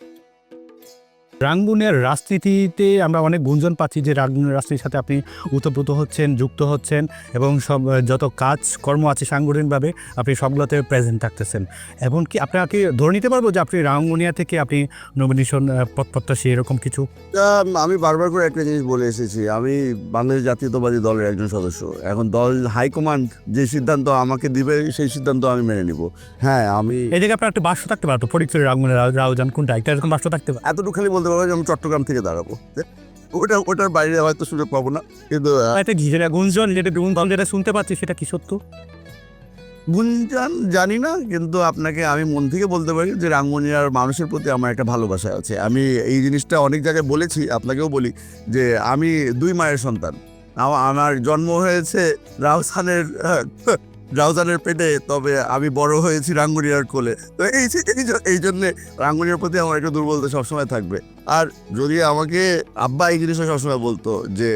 Thank you. রাঙ্গুনের রাজনীতিতে আমরা অনেক গুঞ্জন পাচ্ছি যে রাঙ্গুনের রাজনীতির সাথে আপনি উতপ্রুত হচ্ছেন যুক্ত হচ্ছেন এবং সব যত কাজ কর্ম আছে সাংগঠনিকভাবে আপনি সবগুলোতে প্রেজেন্ট থাকতেছেন। এবং এমনকি আপনাকে ধরে নিতে পারব যে আপনি রাঙ্গুনিয়া থেকে আপনি নমিনেশন পদপ্রত্যাশী এরকম কিছু? আমি বারবার করে একটা জিনিস বলে এসেছি। আমি বাংলাদেশ জাতীয়তাবাদী দলের একজন সদস্য। এখন দল হাইকমান্ড যে সিদ্ধান্ত আমাকে দিবে সেই সিদ্ধান্ত আমি মেনে নিব। হ্যাঁ আমি এদিকে আপনার একটা বাক্স থাকতে পারতো ফরিদপুরের রাঙ্গুনের রাউজান কোনটা? একটা এরকম বাক্স থাকতে পারে। এতটুকু খালি বলতে আমি চট্টগ্রাম থেকে দাঁড়াবো। ওটা ওটার বাইরে হয়তো সুযোগ পাবো না কিন্তু একটা যেটা গুঞ্জন যেটা গুঞ্জন যেটা শুনতে পাচ্ছি সেটা কি সত্য? গুঞ্জান জানি না কিন্তু আপনাকে আমি মন থেকে বলতে পারি যে রাঙ্গুনিয়ার মানুষের প্রতি আমার একটা ভালোবাসা আছে। আমি এই জিনিসটা অনেক জায়গায় বলেছি আপনাকেও বলি যে আমি দুই মায়ের সন্তান। আমার জন্ম হয়েছে রাউসানের রাউজানের পেটে, তবে আমি বড় হয়েছি রাঙ্গুনিয়ার কোলে। তো এই এই জন্যে রাঙ্গুনিয়ার প্রতি আমার একটা দুর্বলতা সবসময় থাকবে। আর যদি আমাকে আব্বা এই জিনিসটা সবসময় বলতো যে,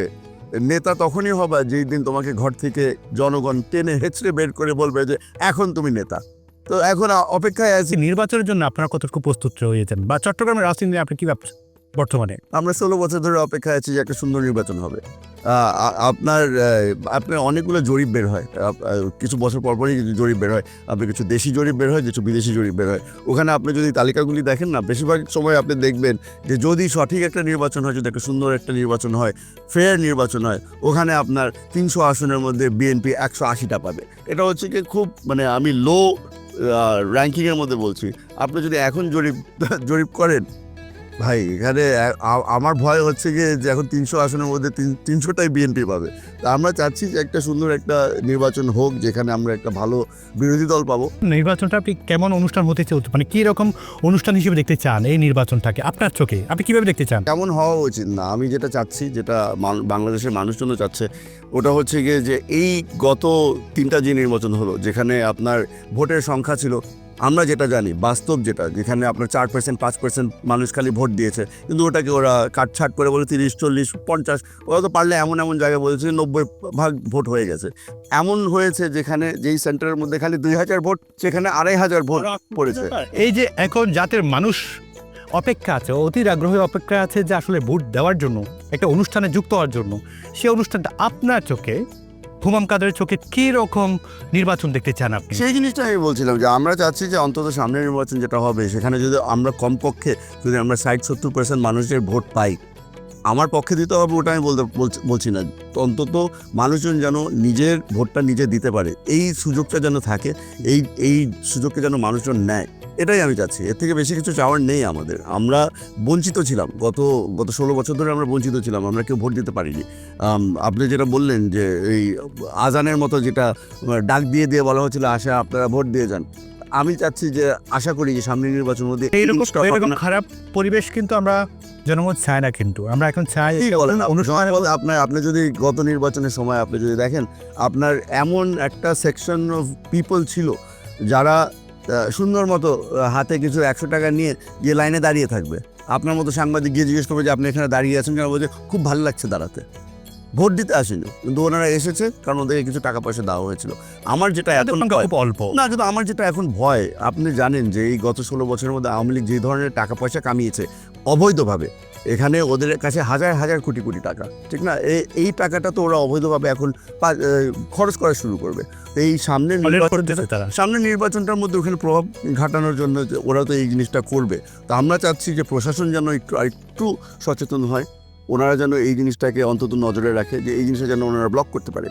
নেতা তখনই হবা যেই দিন তোমাকে ঘর থেকে জনগণ টেনে হেঁচড়ে বের করে বলবে যে, এখন তুমি নেতা। তো এখন অপেক্ষায় আছি। নির্বাচনের জন্য আপনারা কতটুকু প্রস্তুত রয়েছেন? বা চট্টগ্রামের রাজনীতি আপনি কি ভাবছেন? বর্তমানে। আমরা ষোলো বছর ধরে অপেক্ষায় আছি যে একটা সুন্দর নির্বাচন হবে। আপনার আপনার অনেকগুলো জরিপ বের হয়। কিছু বছর পর পরই জরিপ বের হয়। আপনি কিছু দেশি জরিপ বের হয়, কিছু বিদেশি জরিপ বের হয়। ওখানে আপনি যদি তালিকাগুলি দেখেন না, বেশিরভাগ সময় আপনি দেখবেন যে যদি সঠিক একটা নির্বাচন হয়, যদি একটা সুন্দর একটা নির্বাচন হয় ফেয়ার নির্বাচন হয়, ওখানে আপনার তিনশো আসনের মধ্যে বিএনপি একশো আশিটা পাবে। এটা হচ্ছে কি খুব মানে আমি লো র্যাঙ্কিংয়ের মধ্যে বলছি। আপনি যদি এখন জরিপ জরিপ করেন ভাই এখানে আমার ভয় হচ্ছে গিয়ে যে এখন তিনশো আসনের মধ্যে তিন- তিনশোটাই বিএনপি পাবে। তা আমরা চাচ্ছি যে একটা সুন্দর একটা নির্বাচন হোক যেখানে আমরা একটা ভালো বিরোধী দল পাবো। নির্বাচনটা আপনি কেমন অনুষ্ঠান হতে চলছে? মানে কি রকম অনুষ্ঠান হিসেবে দেখতে চান এই নির্বাচনটাকে? আপনার চোখে আপনি কীভাবে দেখতে চান? তেমন হওয়া উচিত? না আমি যেটা চাচ্ছি যেটা বাংলাদেশের মানুষজনও চাচ্ছে ওটা হচ্ছে গিয়ে যে এই গত তিনটা যে নির্বাচন হলো যেখানে আপনার ভোটের সংখ্যা ছিল আমরা যেটা জানি বাস্তব যেটা যেখানে আপনার চার পার্সেন্ট পাঁচ পার্সেন্ট মানুষ খালি ভোট দিয়েছে কিন্তু ওটাকে ওরা কাটছাট করে বলে তিরিশ চল্লিশ পঞ্চাশ ওরা তো পারলে এমন এমন জায়গায় বলেছে নব্বই ভাগ ভোট হয়ে গেছে। এমন হয়েছে যেখানে যেই সেন্টারের মধ্যে খালি দুই হাজার ভোট সেখানে আড়াই হাজার ভোট পড়েছে। এই যে এখন জাতের মানুষ অপেক্ষা আছে অধীর আগ্রহে অপেক্ষা আছে যে আসলে ভোট দেওয়ার জন্য একটা অনুষ্ঠানে যুক্ত হওয়ার জন্য সেই অনুষ্ঠানটা আপনার চোখে হুমাম কাদের চোখে কি রকম নির্বাচন দেখতে চান আপনি? সেই জিনিসটা আমি বলছিলাম যে আমরা চাচ্ছি যে অন্তত সামনের নির্বাচন যেটা হবে, সেখানে যদি আমরা কমপক্ষে যদি আমরা ষাট সত্তর পার্সেন্ট মানুষের ভোট পাই, আমার পক্ষে দিতে হবে ওটা আমি বলতে বলছি- না। অন্তত মানুষজন যেন নিজের ভোটটা নিজে দিতে পারে। এই সুযোগটা যেন থাকে, এই এই সুযোগকে যেন মানুষজন নেয়। এটাই আমি চাচ্ছি। এর থেকে বেশি কিছু চাওয়ার নেই আমাদের। আমরা বঞ্চিত ছিলাম। গত গত ষোলো বছর ধরে আমরা বঞ্চিত ছিলাম। আমরা কেউ ভোট দিতে পারিনি। আপনি যেটা বললেন যে এই আজানের মতো যেটা ডাক দিয়ে দিয়ে বলা হচ্ছিল আশা আপনারা ভোট দিয়ে যান। আমি চাচ্ছি যে আশা করি যে সামনের নির্বাচন মধ্যে এই এইরকম। খারাপ পরিবেশ কিন্তু আমরা জনমত চাই না কিন্তু। আমরা এখন চাই আপনার আপনি যদি গত নির্বাচনের সময় আপনি যদি দেখেন আপনার এমন একটা সেকশন অফ পিপল ছিল যারা সুন্দর মতো হাতে কিছু একশো টাকা নিয়ে গিয়ে লাইনে দাঁড়িয়ে থাকবে। আপনার মতো সাংবাদিক গিয়ে জিজ্ঞেস করবে যে আপনি এখানে দাঁড়িয়ে আছেন কেন? বলছে খুব ভালো লাগছে দাঁড়াতে। ভোট দিতে আসেনি কিন্তু ওনারা এসেছে কারণ ওদেরকে কিছু টাকা পয়সা দেওয়া হয়েছিল। আমার যেটা এখন অল্প। না কিন্তু আমার যেটা এখন ভয় আপনি জানেন যে এই গত ষোলো বছরের মধ্যে আওয়ামী লীগ যে ধরনের টাকা পয়সা কামিয়েছে অবৈধভাবে এখানে ওদের কাছে হাজার হাজার কোটি কোটি টাকা। ঠিক না? এই টাকাটা তো ওরা অবৈধভাবে এখন খরচ করা শুরু করবে। তো এই সামনের সামনের নির্বাচনটার মধ্যে ওখানে প্রভাব ঘাটানোর জন্য ওরা তো এই জিনিসটা করবে। তো আমরা চাচ্ছি যে প্রশাসন যেন একটু একটু সচেতন হয়। ওনারা যেন এই জিনিসটাকে অন্তত নজরে রাখে যে এই জিনিসটা যেন ওনারা ব্লক করতে পারে।